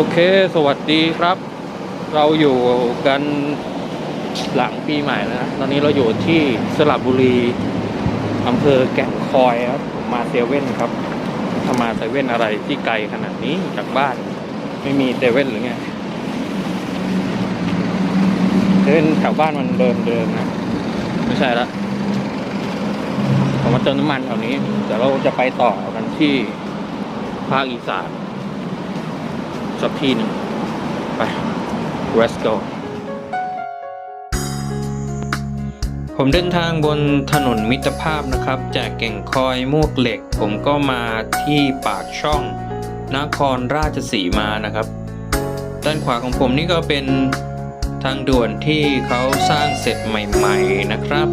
อเค สวัสดีครับ เราอยู่กันหลังปีใหม่แล้วนะ ตอนนี้เราอยู่ที่สระบุรีอำเภอแก่งคอยครับมาเซเว่นครับถ้ามาเซเว่นอะไรที่ไกลขนาดนี้จากบ้าน ไม่มีเซเว่นหรือไงเซเว่นแถวบ้านมันเดิมเดิมนะ ไม่ใช่ละผมมาเติมน้ำมันแถวนี้เดี๋ยวเราจะไปต่อกันที่ภาคอีสาน สักที่หนึ่งไป let's go ผมเดินทางบนถนนมิตรภาพนะครับ จากแก่งคอยมวกเหล็ก ผมก็มาที่ปากช่องนครราชสีมานะครับ ด้านขวาของผมนี่ก็เป็นทางด่วนที่เขาสร้างเสร็จใหม่ๆนะครับ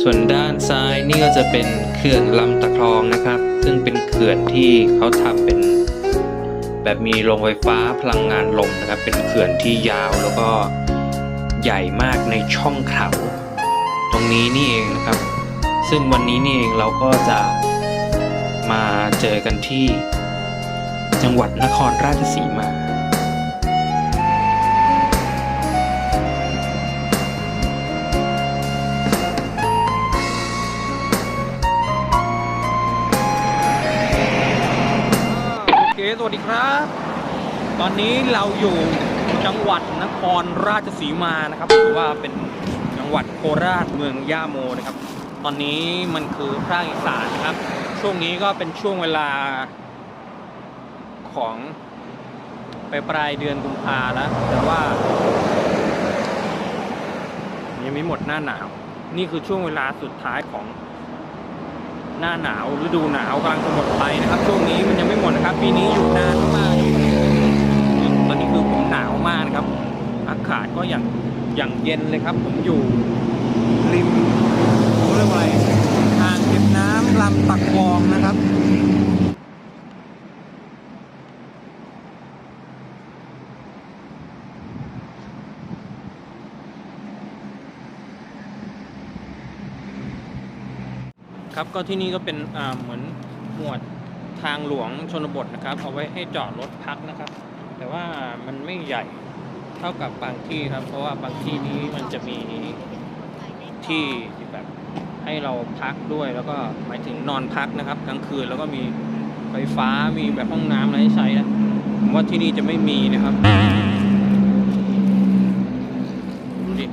ส่วนด้านซ้ายนี่ก็จะเป็นเขื่อนลำตะคลองนะครับ ซึ่งเป็นเขื่อนที่เขาทำเป็น แบบมีโรงไฟฟ้าพลังงานลมนะครับ เป็นเขื่อนที่ยาวแล้วก็ใหญ่มากในช่องเขา ตรงนี้นี่เองนะครับ ซึ่งวันนี้นี่เองเราก็จะมาเจอกันที่ จังหวัดนครราชสีมา สวัสดีครับ ตอนนี้เราอยู่จังหวัดนครราชสีมานะครับหรือว่าเป็นจังหวัดโคราชเมืองย่าโมนะครับ ตอนนี้มันคือภาคอีสานะครับ ช่วงนี้ก็เป็นช่วงเวลาของไปปลายเดือนกุมภาแล้ว แต่ว่า ยังไม่หมดหน้าหนาว นี่คือช่วงเวลาสุดท้ายของ หน้าหนาวฤดูหนาวกำลังจะหมดไปนะครับช่วงนี้มันยังไม่หมดนะครับ ปีนี้อยู่นานมากตอนนี้คือผมหนาวมากนะครับ อากาศก็อย่างอย่างเย็นเลยครับ ผมอยู่ริมเขาเรียกว่าอะไรทางเก็บน้ำลำตะคองนะครับ ก็ที่นี่ก็เป็นเหมือนหมวดทางหลวงชนบทนะครับ เอาไว้ให้จอดรถพักนะครับ แต่ว่ามันไม่ใหญ่เท่ากับบางที่ครับ เพราะว่าบางที่นี้มันจะมีที่แบบให้เราพักด้วยแล้วก็หมายถึงนอนพักนะครับกลางคืนแล้วก็มีไฟฟ้ามีแบบห้องน้ำอะไรให้ใช้นะผมว่าที่นี่จะไม่มีนะครับดูดิ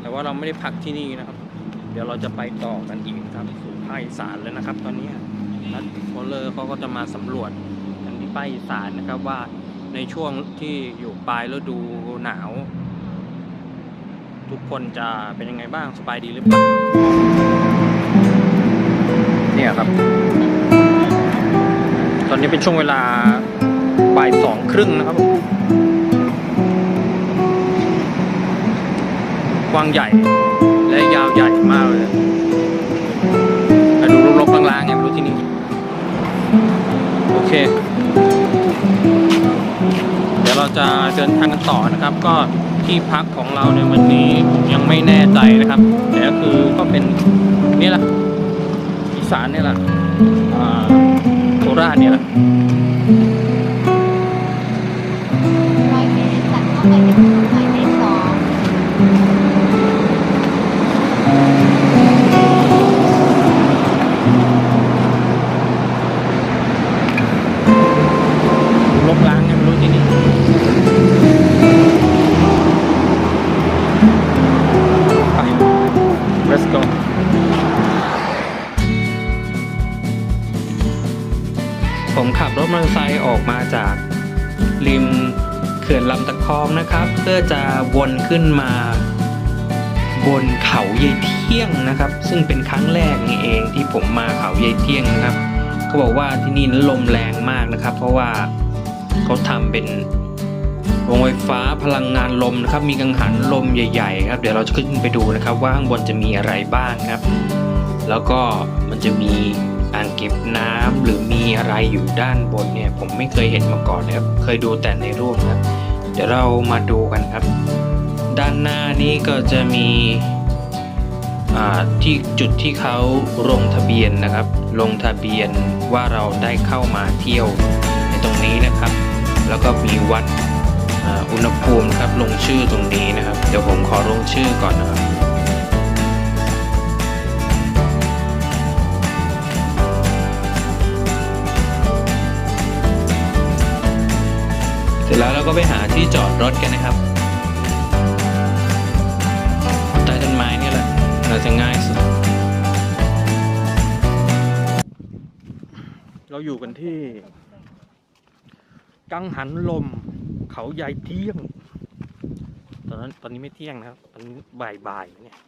แต่ว่าเราไม่ได้พักที่นี่นะครับ เดี๋ยวเราจะไปต่อกันอีกครับสู่ภาคอีสานแล้วนะครับ ตอนนี้นัดโคเลอร์เขาก็จะมาสำรวจกันที่ภาคอีสานนะครับว่าในช่วงที่อยู่ปลายฤดูหนาว ทุกคนจะเป็นยังไงบ้างสบายดีหรือเปล่าเนี่ยครับ ตอนนี้เป็นช่วงเวลาบ่ายสองครึ่งนะครับกว้างใหญ่ และยาวใหญ่มากเลยแต่ดูรกๆลางๆไงไม่รู้ที่นี่ โอเค เดี๋ยวเราจะเดินทางกันต่อนะครับ ก็ที่พักของเราในวันนี้ยังไม่แน่ใจนะครับแต่ก็คือก็เป็นนี่แหละอีสานนี่แหละโคราชเนี่ยแหละ พื่อจะวนขึ้นมาบนเขาเยายเที่ยงนะครับ ซึ่งเป็นครั้งแรกนี่เองที่ผมมาเขาเยายเที่ยงนะครับเขาบอกว่าที่นี่นั้นลมแรงมากนะครับ เพราะว่าเขาทำเป็นโรงไฟฟ้าพลังงานลมนะครับ มีกังหันลมใหญ่ๆครับ เดี๋ยวเราจะขึ้นไปดูนะครับ ว่าข้างบนจะมีอะไรบ้างครับ แล้วก็มันจะมีอ่างเก็บน้ำหรือมีอะไรอยู่ด้านบนเนี่ย ผมไม่เคยเห็นมาก่อนนะครับ เคยดูแต่ในรูปนะครับ เดี๋ยวเรามาดูกันครับ ด้านหน้านี้ก็จะมีอ่าที่จุดที่เขาลงทะเบียนนะครับ ลงทะเบียนว่าเราได้เข้ามาเที่ยวในตรงนี้นะครับ แล้วก็มีวัดอุณหภูมิครับลงชื่อตรงนี้นะครับ เดี๋ยวผมขอลงชื่อก่อนนะครับ แล้วเราก็ไปหาที่จอดรถกันนะครับ ใต้ต้นไม้นี่แหละเราจะง่ายสุด เราอยู่กันที่ กังหันลมเขาใหญ่เที่ยง ตอนนั้นตอนนี้ไม่เที่ยงนะครับตอนนี้บ่ายบ่ายเนี่ย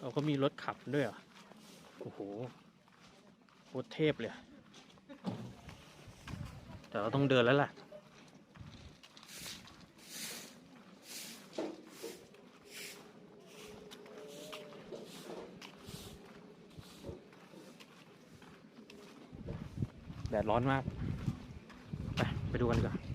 เราก็มีรถขับด้วยเหรอโอ้โหโคตรเทพเลย แต่เราต้องเดินแล้วล่ะ แดดร้อนมาก ไป ไปดูกันก่อน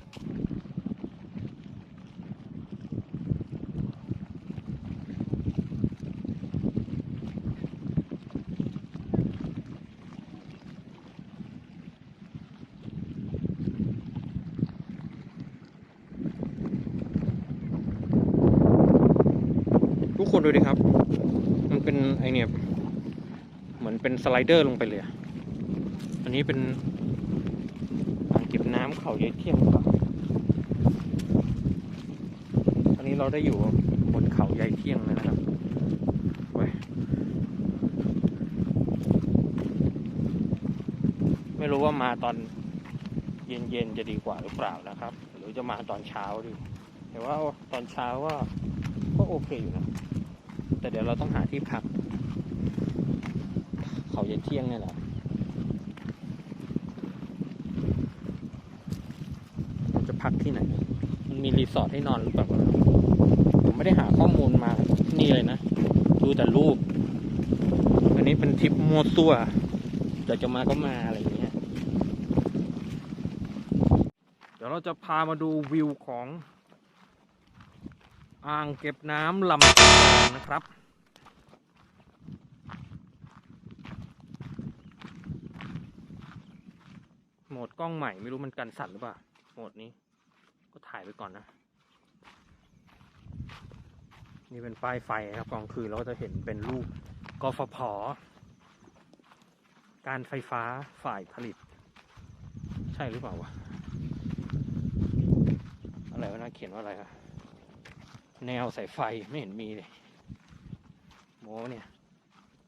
คนดูดิครับ มันเป็นไอเนี่ยเหมือนเป็นสไลเดอร์ลงไปเลยอะอันนี้เป็นอ่างเก็บน้ำเขาใยายเที่ยงหรือเปล่าตอนนี้เราได้อยู่บนเขาใยายเที่ยงนะครับว้ยไม่รู้ว่ามาตอนเย็นๆจะดีกว่าหรือเปล่านะครับ หรือจะมาตอนเช้าดี แต่ว่าตอนเช้าก็ก็โอเคอยู่นะ แต่เดี๋ยวเราต้องหาที่พัก เขาใยายเที่ยงเนี่ยแหละเราจะพักที่ไหน มันมีรีสอร์ทให้นอนหรือเปล่าผมไม่ได้หาข้อมูลมานี่เลยนะ ดูแต่รูป อันนี้เป็นทริปมัวซั่วอยากจะมาก็มาอะไรอย่างเงี้ย เดี๋ยวเราจะพามาดูวิวของ อ่างเก็บน้ำลำตะคองนะครับ โหมดกล้องใหม่ไม่รู้มันกันสั่นหรือเปล่า โหมดนี้ ก็ถ่ายไปก่อนนะ นี่เป็นป้ายไฟครับกลางคืนเราก็จะเห็นเป็นรูปกฟผ การไฟฟ้าฝ่ายผลิต ใช่หรือเปล่าวะ อะไรวะนะเขียนว่าอะไรอะ แนวสายไฟไม่เห็นมีเลยโมเนี่ย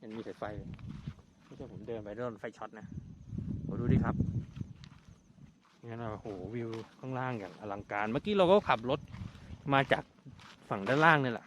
ยังมีสายไฟเลยไม่ใช่ผมเดินไปโดนไฟช็อตนะโหดูดิครับงั้นโอ้โหวิวข้างล่างอย่างอลังการ เมื่อกี้เราก็ขับรถมาจากฝั่งด้านล่างนี่แหละ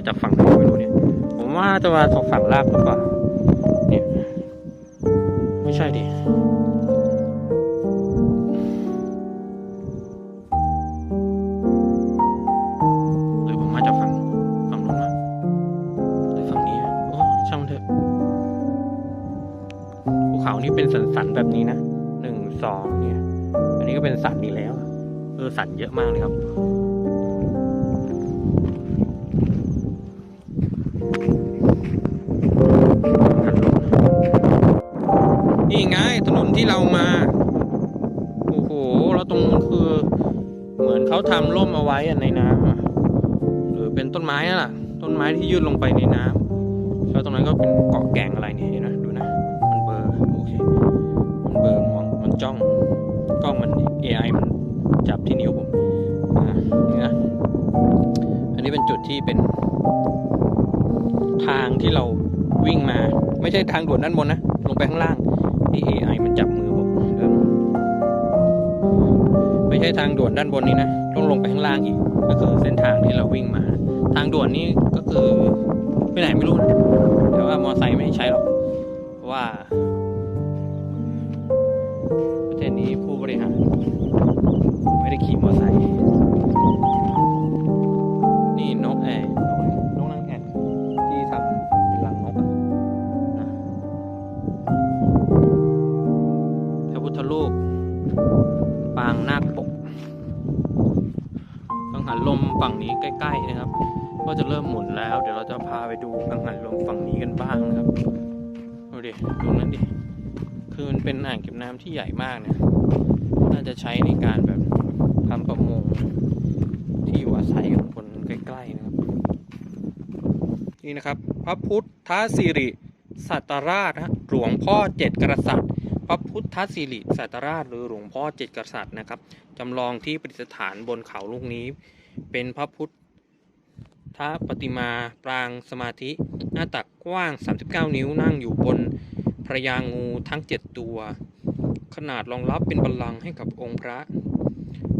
มาจากฝั่งไหนไม่รู้เนี่ย ผมว่าจะมาจากฝั่งลากหรือเปล่าเนี่ยไม่ใช่ดิหรือผมมาจากฝั่งฝั่งนู้นมาหรือฝั่งนี้อะโอ้ช่างเถอะภูเขานี่เป็นสันสันแบบนี้นะหนึ่งสองเนี่ย อันนี้ก็เป็นสันนี้แล้วเออสันเยอะมากเลยครับ เป็นต้นไม้อะล่ะต้นไม้ที่ยื่นลงไปในน้ำแล้วตรงนั้นก็เป็นเกาะแก่งอะไรนี่เห็นไหมดูนะ มันเบอร์โอเค มันเบอร์มองมันจ้องกล้องมัน AI มันจับที่นิ้วผมอ่านี่นะอันนี้เป็นจุดที่เป็น ทางที่เราวิ่งมา ไม่ใช่ทางด่วนด้านบนนะ ลงไปข้างล่างที่ AI มันจับมือผมเดินไม่ใช่ทางด่วนด้านบนนี้นะต้องลงไปข้างล่างอีก ก็คือเส้นทางที่เราวิ่งมา ทางด่วนนี่ก็คือไปไหนไม่รู้นะ ที่ใหญ่มากเนะน่าจะใช้ในการแบบทำประมงที่อยู่อาศัยของคนใกล้ๆนะครับ นี่นะครับ พระพุทธสิริสัตราชนะหลวงพ่อเจ็ดกษัตริย์ พระพุทธสิริสัตราชหรือหลวงพ่อเจ็ดกษัตริย์นะครับจำลองที่ประดิษฐานบนเขาลูกนี้ เป็นพระพุทธปฏิมาปรางสมาธิ หน้าตักกว้าง 39 นิ้วนั่งอยู่บนพระยางูทั้ง 7 ตัว ขนาดรองรับเป็นบัลลังก์ให้กับองค์พระ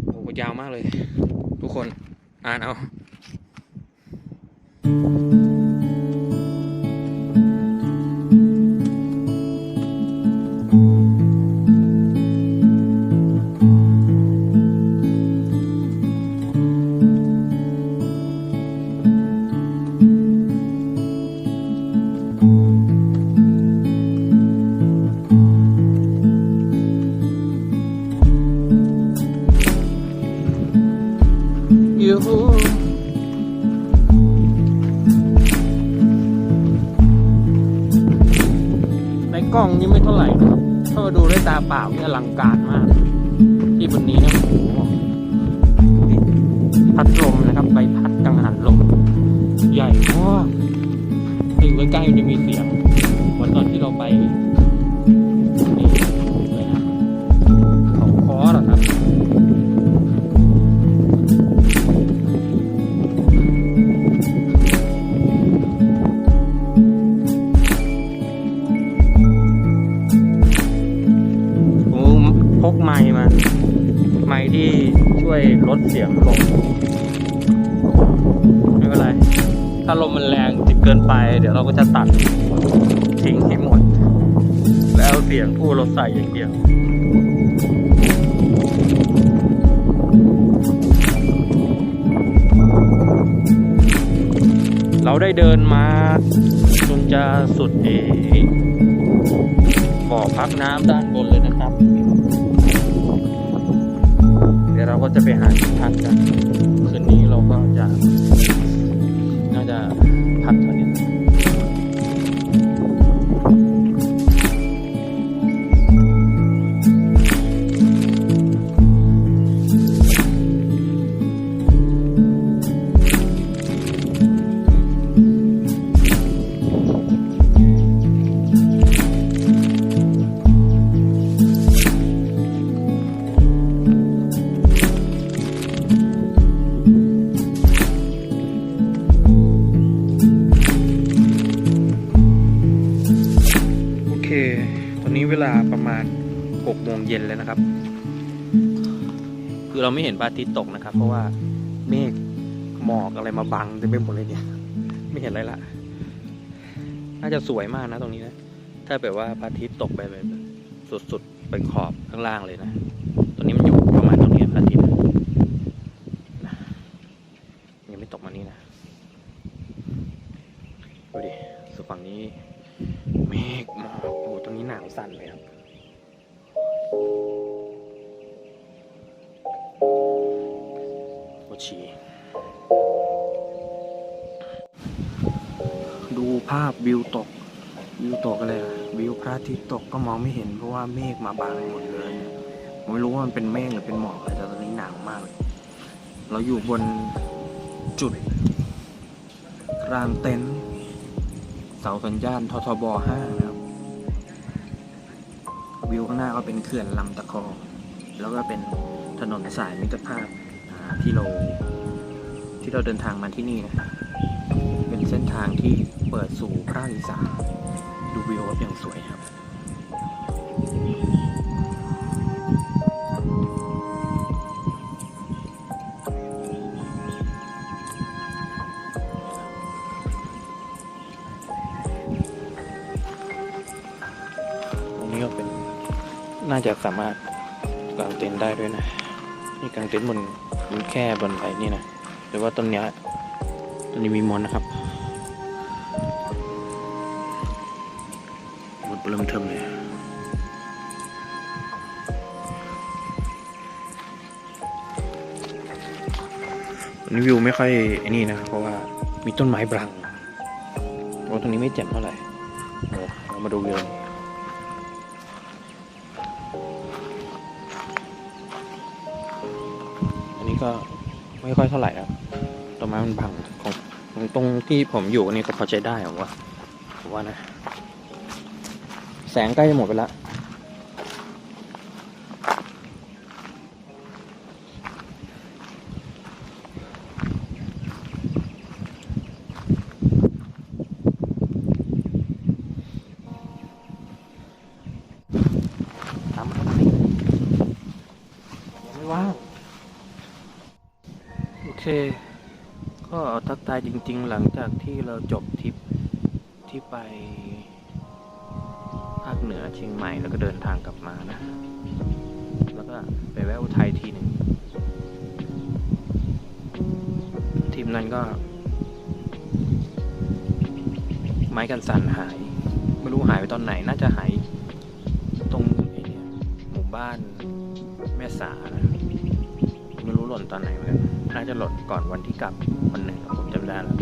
โอ้โหยาวมากเลย ทุกคนอ่านเอา ล้องนี่ไม่เท่าไหร่นะครับถ้ามาดูด้วยตาเปล่านี่อลังการมาก ที่บนนี้นะโอ้โหพัดลมนะครับใบพัดกังหันลม ใหญ่มากถึงใกล้ๆมันจะมีเสียงเหมือนตอนที่เราไป พกไม้มา ไม้ที่ช่วยลดเสียงลง ไม่เป็นไร ถ้าลมมันแรงจิเกินไป เดี๋ยวเราก็จะตัดทิ้งให้หมด แล้วเสียงผู้ราใส่อย่างเดียวเราได้เดินมาจนจะสุดเอบ่อพักน้ำด้านบนเลยนะครับ ก็จะไปหาที่พักกันคืน เวลาประมาณ6โมงเย็นแล้วนะครับ คือเราไม่เห็นพระอาทิตย์ตกนะครับ เพราะว่าเมฆหมอกอะไรมาบังเต็มไปหมดเลยเนี่ย ไม่เห็นอะไรละ น่าจะสวยมากนะตรงนี้นะ ถ้าแบบว่าพระอาทิตย์ตกไปแบบสุดๆไปขอบข้างล่างเลยนะ ตอนนี้มันอยู่ประมาณตรงนี้พระอาทิตย์ยังไม่ตกมานี่นะ ดูดิสุดฝั่งนี้ สั่นเลยครับโอชีดูภาพวิวตก วิวตกอะไรอะวิวพระอาทิตย์ตกก็มองไม่เห็นเพราะว่าเมฆมาบังหมดเลยผมไม่รู้ว่ามันเป็นเมฆหรือเป็นหมอกอะไรแต่ตอนนี้หนาวมากเลยเราอยู่บนจุดกลางเต็นท์เสาสัญญาณททบ5นะครับ วิวข้างหน้าก็เป็นเขื่อนลำตะคองแล้วก็เป็นถนนสายมิตรภาพที่เราที่เราเดินทางมาที่นี่นะเป็นเส้นทางที่เปิดสู่ภาคอีสานดูวิวแบบอย่างสวยครับาจะสามารถกางเต็นท์ได้ด้วยนะ นี่กางเต็นท์บนบนแค่บนไอ้นี่นะหรือว่าต้นเนี้ยต้นนี้มีมอนนะครับหมดเริ่มเทิมเลยนี้วิวไม่ค่อยไอ้นี่นะเพราะว่ามีต้นไม้บังเพราะว่าตรงนี้ไม่แจ่มเท่าไหร่เดี๋ยวเรามาดูวิว ก็ไม่ค่อยเท่าไหร่ครับต้นไม้มันพังของตรงที่ผมอยู่นี่ก็พอใจได้ผมว่าผมว่านะ แสงใกล้จะหมดไปแล้ว จริง ๆ หลังจากที่เราจบทริปที่ไปภาคเหนือเชียงใหม่แล้วก็เดินทางกลับมานะ แล้วก็ไปแวะอุทัยทีหนึ่งทีมนั้นก็ ไม้กันสั่นหาย ไม่รู้หายไปตอนไหนน่าจะหายตรงหมู่บ้านแม่สานะไม่รู้หล่นตอนไหนเหมือนกัน น่าจะหล่นก่อนวันที่กลับวันหนึ่งผมจำได้แล้ว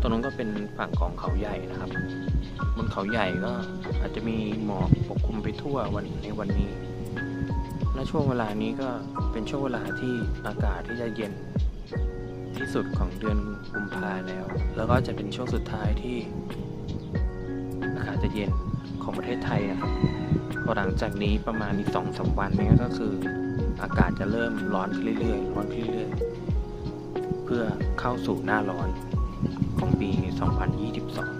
ตรงนั้นก็เป็นฝั่งของเขาใหญ่นะครับ บนเขาใหญ่ก็อาจจะมีหมอกปกคลุมไปทั่ววันในวันนี้และช่วงเวลานี้ก็เป็นช่วงเวลาที่อากาศที่จะเย็นที่สุดของเดือนกุมภาแล้ว แล้วก็จะเป็นช่วงสุดท้ายที่อากาศจะเย็นของประเทศไทยนะครับหลังจากนี้ประมาณอีกสองสามวันเนี้ก็คือ อากาศจะเริ่มร้อนขึ้นเรื่อยๆร้อนขึ้นเรื่อยๆเพื่อเข้าสู่หน้าร้อนของปี 2022